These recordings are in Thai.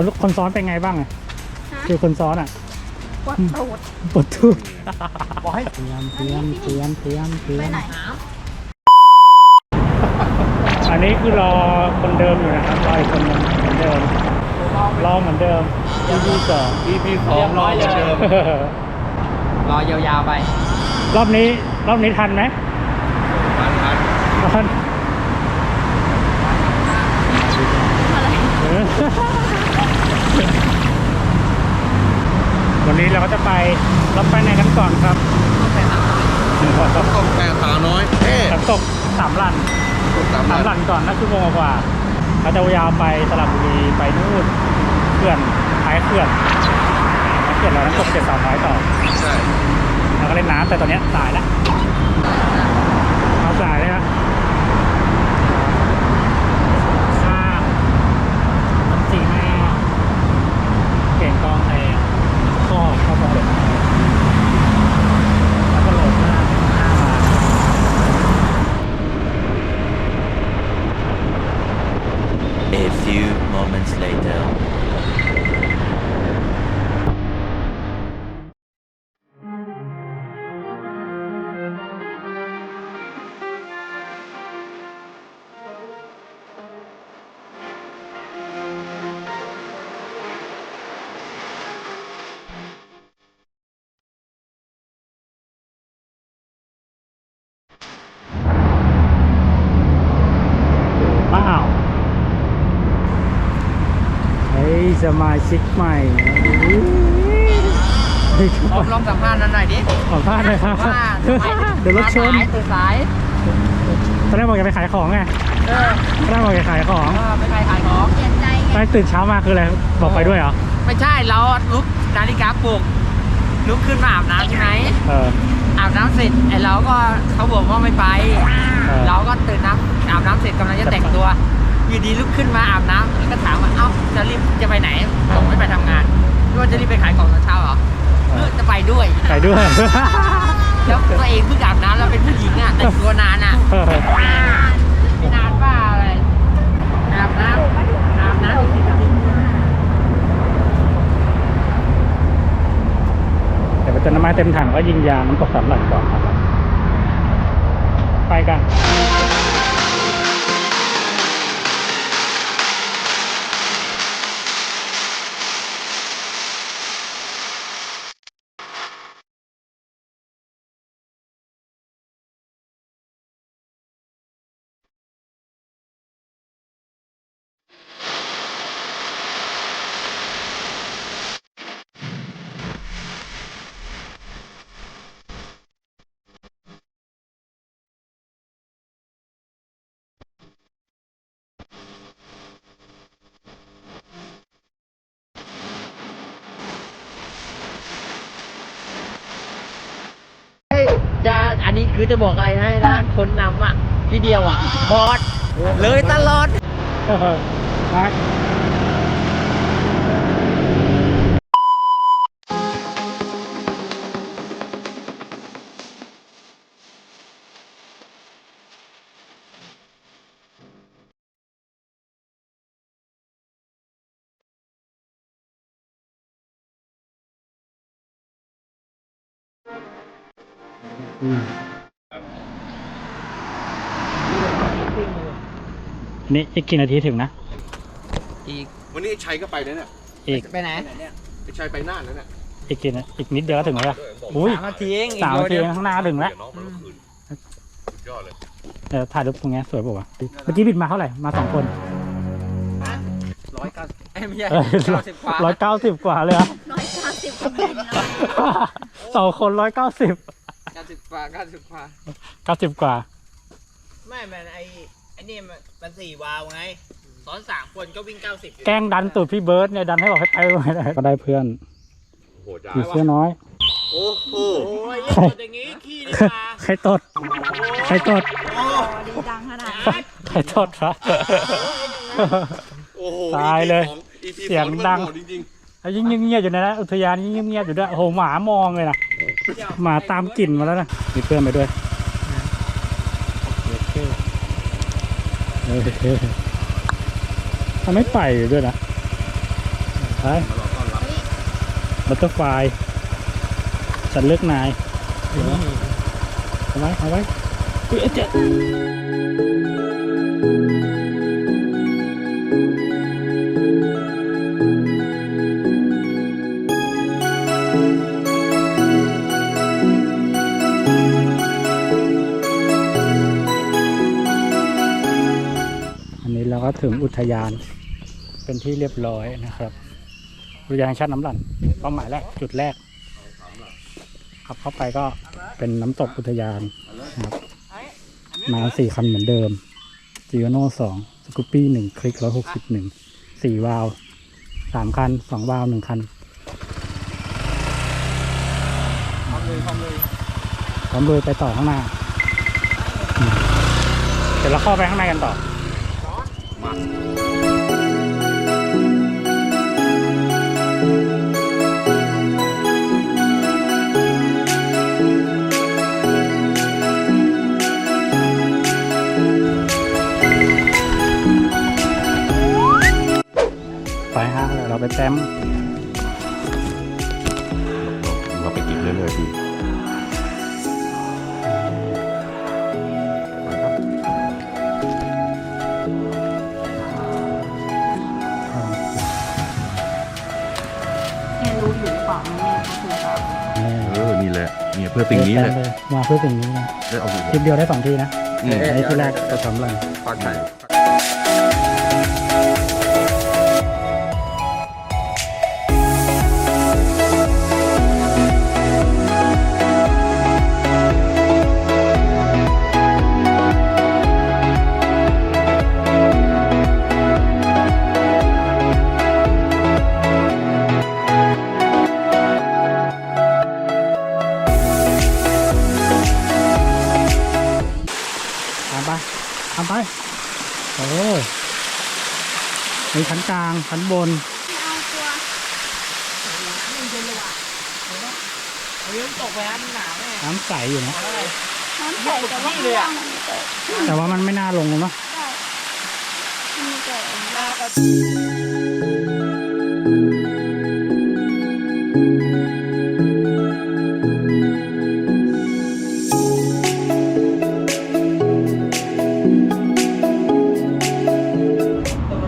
คนคนซ้อนเป็นไงบ้างอะคือคนซ้อนอะปวดทุกอกให้เตรียมเตรียมเตรียมเตรียมเตรียมนอันนี้คือรอคนเดิมอยู่นะครับรอคนหนึงเหมือนเดิมรอเหมือนเดิม EP สอง EP สองรอเหมือนเดิม รอยาวๆไปรอบนี้รอบนี้ทันไหมทันทันทัน วันนี้เราก็จะไปรับไปในกันก่อนครับน้ำตกแต่สาวน้อยเท่น้ตกสามลันสามลันก่อนน่าชั่วโมงกว่าเราจะยาวไปสลับบุรีไปนู่นเขื่อนท้ายเขื่อนเขื่อนเราต้ำตกเจ็ดสาวน้อยต่อใช่เราก็เล่นน้ำแต่ตอนนี้ตายแล้ว มาชิกใหม่ผมลองสัมภาษณ์นั้นหน่อยดิสัมภาษณ์เลยครับเดี๋ยวรถชนตื่นสายตอนแรกบอกจะไปขายของไงตอนแรกบอกจะขายของไปขายขายของเปลี่ยนใจไงตื่นเช้ามาคืออะไรบอกไปด้วยเหรอไม่ใช่เราลุกนาฬิกาปลุกลุกขึ้นมาอาบน้ำใช่ไหมอาบน้ำเสร็จไอ้เราก็เขาบอกว่าไม่ไป เราก็ตื่นน้ำอาบน้ำเสร็จกำลังจะแต่งตัว อยู่ดีลุกขึ้นมาอาบน้ำแล้วก็ถามว่าเอ้าจะรีบจะไปไหนผงไม่ไปทำงานหรือว่าจะรีบไปขายของตอนเช้าเหรอจะไปด้วย ไปด้วย แล้วตัวเองเพิ่งอาบน้ำเราเป็นผู้หญิงอะแต่งตัวนานอะนานไม่นานป่าอะไรอาบน้ำอาบน้ำอีกสิบนาทีแต่เป็นต้นไม้เต็มถังก็ยิงยามันตกสามหลังก่อนครับไปกัน จะบอกอะไรให้นะคนนำอะพี่เดียวอะบอดเลยตลอดไป嗯。 นี่อีกกี่นาทีถึงนะ อีกวันนี้ชัยก็ไปแล้วเนี่ยอีกไปไหนไปชัยไปน่านแล้วเนี่ยอีกกี่นาอีกนิดเดียวถึงแล้วอุ้ยสามนาทีเองอีกสามนาทีเองข้างหน้าถึงแล้วยอดเลยเดี๋ยวถ่ายรูปตรงนี้สวยป่าวะเมื่อกี้บิดมาเท่าไหร่มาสองคนร้อยเก้าไม่ร้อยสิบกว่าร้อยเก้าสิบกว่าเลยอะร้อยเก้าสิบกว่าสองคนร้อยเก้าสิบเก้าสิบกว่าเก้าสิบกว่าเก้าสิบกว่า ไม่แม่ไอ้ไอ้นี่มัน มันสี่วาวไง ซ้อนสามคนก็วิ่งเก้าสิบแกล้งดันตูดพี่เบิร์ดเนี่ยดันให้บอกให้ไปไม่ได้ก็ได้เพื่อนโอ้โหจ้าผีเสื้อน้อย โอ้โหโอ้ยยิ่งี้ ขี้ดีกว่าใครตด ใครตด โอดีดังขนาดนั้ใครตดวะ โอ้โห ตายเลยเสียงดังยิ่งเงียบอยู่นะนะอุทยานยิ่งเงียบอยู่ด้วยโอ้หหมามองเลยนะหมาตามกลิ่นมาแล้วนะมีเพื่อนไปด้วย เออไม่ไปด้วยนะไปรบัตเตอร์ไฟสัตว์เลือกนายเอาไว้เอาไว้เจ๊ ถึงอุทยานเป็นที่เรียบร้อยนะครับ อุทยานแห่งชาติน้ำหลั่นเป้าหมายแรกจุดแรกขับเข้าไปก็เป็นน้ำตกอุทยานนะครับมาสี่คันเหมือนเดิมจีโน่สองสกูปปี้หนึ่งคลิกร้อยหกสิบหนึ่งสี่วาล์วสามคันสองวาล์วหนึ่งคันพร้อมเลยพร้อมเลยพร้อมเลยไปต่อข้างหน้า เดี๋ยวเราเข้าไปข้างในกันต่อ ไปฮะเดี๋ยวเราไปแต้ม เราไปกินเรื่อยๆ พื่อสิ่งนี้แหละเลยมาเพื่อสิ่งนี้นะได้เอาหัวคลิปเดียวได้สองทีนะอืมอันนี้ที่แรกจะทำอะไรปลาไชั้นกลางชั้นบนเอาตัวเฮ้ยน้ำตกไปนะมันหนาวแน่น้ำใสอยู่นะ อะไร น้ำใสแต่ว่านี่เลยอะแต่ว่ามันไม่น่าลงเนาะมีแต่หน้าก็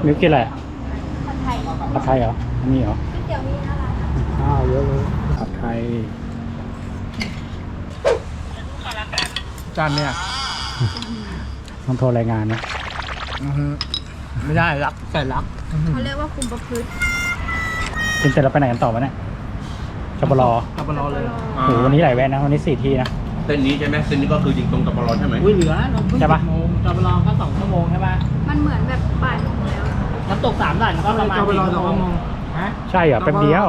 มิวกินอะไรผัดไทย ผัดไทยเหรอ อันนี้เหรอก๋วยเตี๋ยวมีอะไรข้าวเยอะเลยผัดไทยจานเนี่ยต้องโทรรายงานนะไม่ได้รักแต่รักเขาเรียกว่าคุมประพฤติกินเสร็จแล้วไปไหนกันต่อวะเนี่ยจบรอกับรอเลยโหวันนี้หลายแวนนะ วันนี้สี่ที่นะ เส้นนี้ใช่ไหมเส้นนี้ก็คือยิงตรงกับปลาร้อนใช่ไหมอุ้ยเหลือเราเพิ่งใช่ปะสิบโมงกับรอก็สองชั่วโมงใช่ปะมันเหมือนแบบบ่ายโมงแล้ว น้ำตกสามด่านก็ประมาณสี่ชั่วโมงฮะใช่เหรอแป๊บเดียว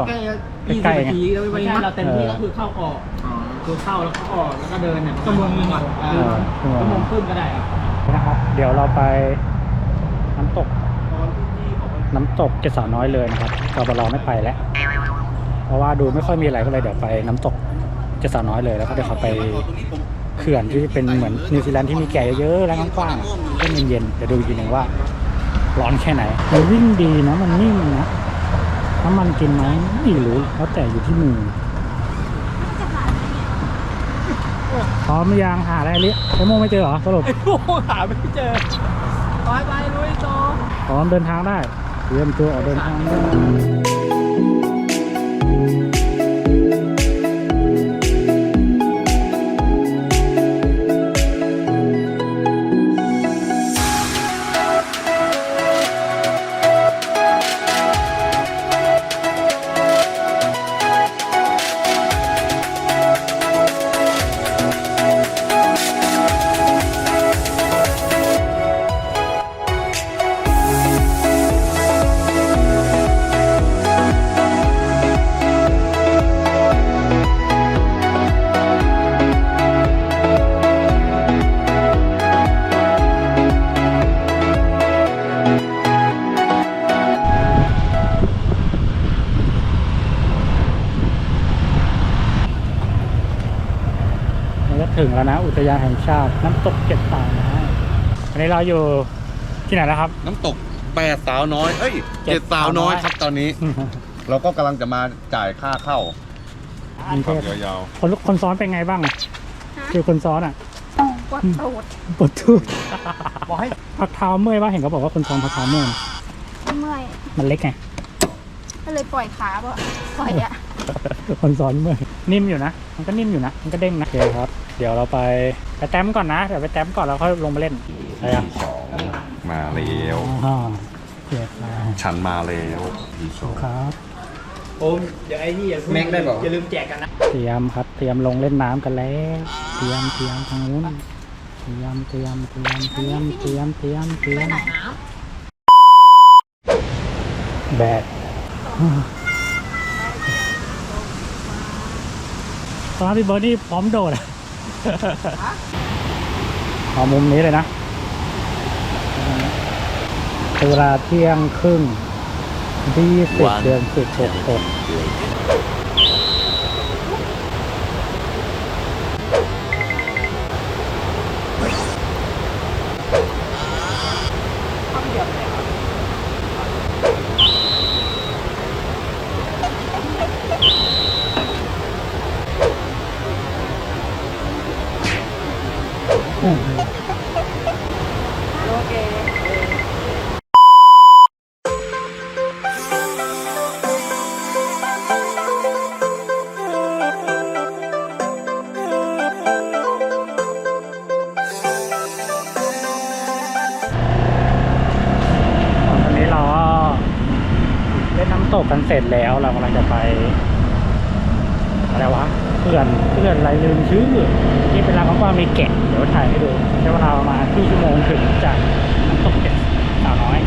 ใกล้ๆไงไม่ใช่เราเต็มที่ก็คือเข้าออกคือเข้าแล้วก็ออกแล้วก็เดินเนี่ยชั่วโมงนึงอะเออชั่วโมงครึ่งก็ได้อะนะครับ เดี๋ยวเราไปน้ำตก น้ำตกเจ็ดสาวน้อยเลยนะครับจบรอไม่ไปแล้ว เพราะว่าดูไม่ค่อยมีอะไรก็เลยเดี๋ยวไปน้ำตกเจ็ดสาวน้อยเลยแล้วก็เดี๋ยวเขาไปเขื่อนที่เป็นเหมือนนิวซีแลนด์ที่มีแก่เยอะๆแล้วกว้างๆเล่นเย็นๆเดี๋ยวดูอีกทีหนึ่งว่า ร้อนแค่ไหนมันวิ่งดีนะ มันนิ่มนะน้ำมันกินไหมไม่รู้แล้วแต่อยู่ที่มือพร้อมหรือยังหาอะไรลิไอ้โมงไม่เจอเหรอสรุปโอ้โหหาไม่เจอไปไปลุยโตพร้อมเดินทางได้เตรียมตัวออกเดินทางได้ อุทยานแห่งชาติ น้ำตกเจ็ดสาวน้อยอันนี้เราอยู่ที่ไหนแล้วครับ น้ำตกแปดสาวน้อย เอ้ยเจ็เจ็ดดสาวน้อยสาวน้อยครับตอนนี้ เราก็กำลังจะมาจ่ายค่าเข้าอันเทขัพบยาวคนคนซ้อนเป็นไงบ้างอะคือคนซ้อนอะปวดตูดปวดทุกบอกให้พักเท้าเมื่อยว่าเห็นเขาบอกว่าคนซ้อนพักเท้าเมื่อย เมื่อย มันเล็กไง ก็เลยปล่อยขาบ่ปล่อยอะ คนซ้อนเมื่อยนิ่มอยู่นะ มันก็นิ่มอยู่นะ มันก็เด้งนะ โอเคครับ เดี๋ยวเราไปไปแต้มก่อนนะ เดี๋ยวไปแต้มก่อนแล้วค่อยลงมาเล่นอะไรอะๆมาแล้วอ๋อโอเคครับฉันมาแล้วดีโซครับ โอมเดี๋ยวไอ้นี่อย่าเพิ่งแม็กได้บอกอย่าลืมแจกกันนะ เตรียมครับ เตรียมลงเล่นน้ำกันแล้ว เตรียมเตรียมทางนู้น เตรียมเตรียมเตรียมเตรียมเตรียมเตรียมเตรียไปมไหนแบด ตอนพี่เบิร์ดนี่พร้อมโดดเอามุมนี้เลยนะเวลาเที่ยงครึ่งที่สิบเดือนสิบหกหก ตกกันเสร็จแล้วเรากำลังจะไปอะไรวะเพื่อนเพื่อนอะไรลืมชื่อที่เป็นร้านของกวางมีแกะเดี๋ยวถ่ายให้ดูใช้เวลาประมาณครึ่งชั่วโมงถึงจากน้ำตกเจ็ดสาวน้อย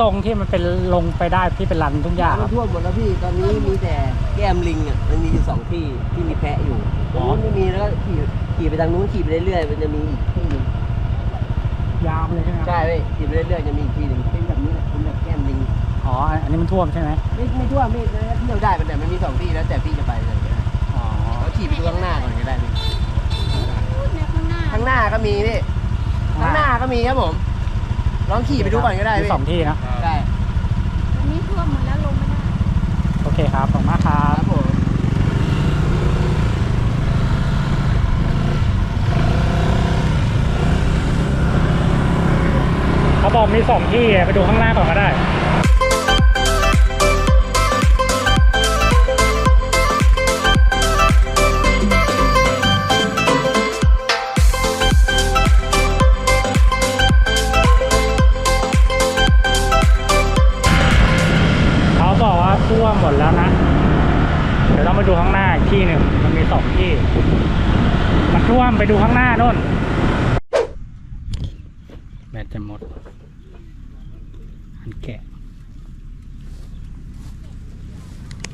ตรงที่มันเป็นลงไปได้ที่เป็นรันทุ่งหญ้าครับท่วมหมดแล้วพี่ ตอนนี้มีแต่แก้มลิงอะ มันมีอยู่สองที่ที่มีแพะอยู่ตรงนู้นไม่มีแล้วก็ขี่ขี่ไปทางนู้นขี่ไปเรื่อยๆมันจะมีอีกที่หนึงยาวเลยใช่ไหมครับใช่พี่ขี่ไปเรื่อยๆจะมีอีกที่หนึ่งเป็นแบบนี้แหละเป็นแบบแก้มลิง อ๋ออันนี้มันท่วมใช่ไหมไม่ไม่ท่วมไม่นะเที่ยวได้แต่มันมีสองที่แล้วแต่พี่จะไปเลยก็ได้อ๋อเราขี่ไปดูข้างหน้าก่อนก็ได้พี่พูดในข้างหน้าข้างหน้าก็มีพี่ข้างหน้าก็มีครับผม ลองขี่ไปดูก่อนก็ได้มีพี่สองที่นะ ได้อันนี้ท่วมหมดแล้วลงไม่ได้ โอเคครับ ขอบคุณมากครัครับ บผมเขาบอกมีสองที่ไปดูข้างหน้าก่อนก็ได้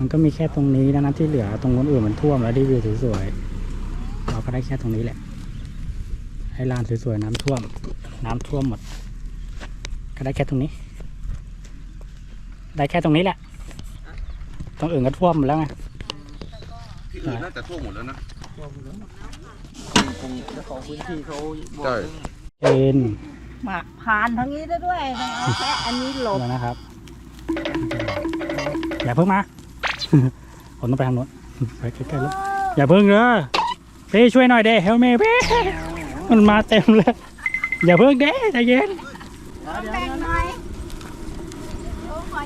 มันก็มีแค่ตรงนี้นะนะที่เหลือตรงนู้นอื่นมันท่วมแล้วได้วิวสวยๆเราก็ได้แค่ตรงนี้แหละให้ลานสวยๆน้ำท่วม น้ำท่วมหมด ก็ได้แค่ตรงนี้ ได้แค่ตรงนี้แหละตรงอื่นก็ท่วมหมดแล้วไงที่อื่นน่าจะท่วมหมดแล้วนะของพื้นที่เขาบอกใช่เอ็นมาผ่านทางนี้ได้ด้วยต้องเอาแค่อันนี้หลบแล้วนะครับอย่าเพิ่งมา ผมต้องไปทางโน้นไปใกล้ๆแล้วอย่าเพิ่งเด้อพี่ช่วยหน่อยเด้เฮลเมเพ่มันมาเต็มเลย อย่าเพิ่งเด้ใจเย็น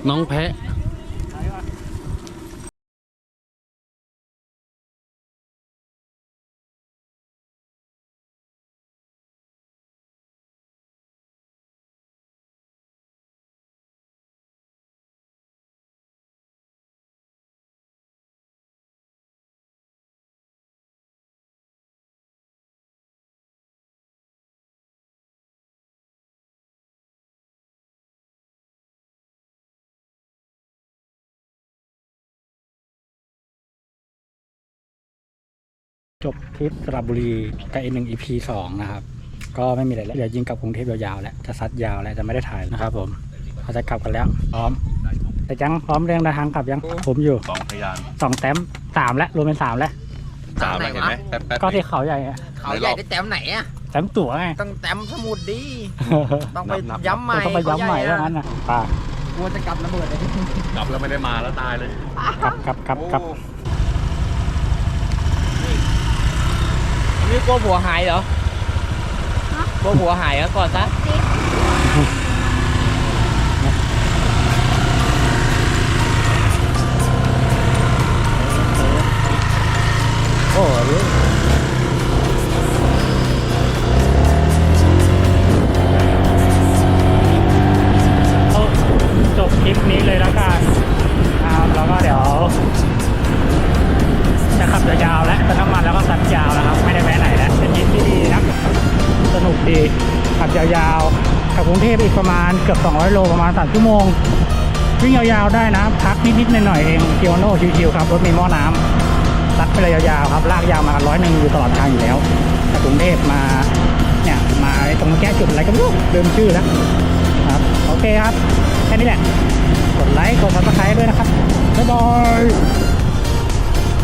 น้องแพะ จบทริปสระบุรีกับอีกหนึ่ง EP สองนะครับ ก็ไม่มีอะไรแล้ว เดี๋ยวยิงกลับกรุงเทพยาวๆแล้ว จะซัดยาวแล้ว จะไม่ได้ถ่ายนะครับผมเราจะกลับกันแล้ว พร้อม แต่ยังพร้อมเรื่องเดินทางกลับยัง ผมอยู่สองพยานสองแต้มสามแล้วรวมเป็นสามแล้ว สามแล้วเห็นไหมแป๊บแป๊บก็ที่เขาใหญ่อะเขาใหญ่ได้แต้มไหนอะแต้มตั๋วไงต้องแต้มสมุดดี ต้องไปย้ำใหม่ต้องไปย้ำใหม่เขาว่าญ่อะงั้นนะป่ากลัวจะกลับระเบิดเลยกลับแล้วไม่ได้มาแล้วตายเลยกลับกลับกลับกลับ นี่กลัวผัวหายเหรอกลัวผัวหายเหรอก่อนซะโอ้ย ประมาณเกือบ 200 โลประมาณ 3 ชั่วโมง วิ่งยาวๆได้นะพักนิดๆหน่อยๆเองเกียวโน่ชิวๆครับรถมีหม้อน้ำซัดไปเลยยาวๆครับลากยาวมาร้อยหนึ่งอยู่ตลอดทางอยู่แล้วจากกรุงเทพมาเนี่ยมาตรงแก้จุดอะไรก็ไม่รู้ลืมชื่อแล้วครับโอเคครับแค่นี้แหละกดไลค์กดซับสไครต์ด้วยนะครับบ๊ายบาย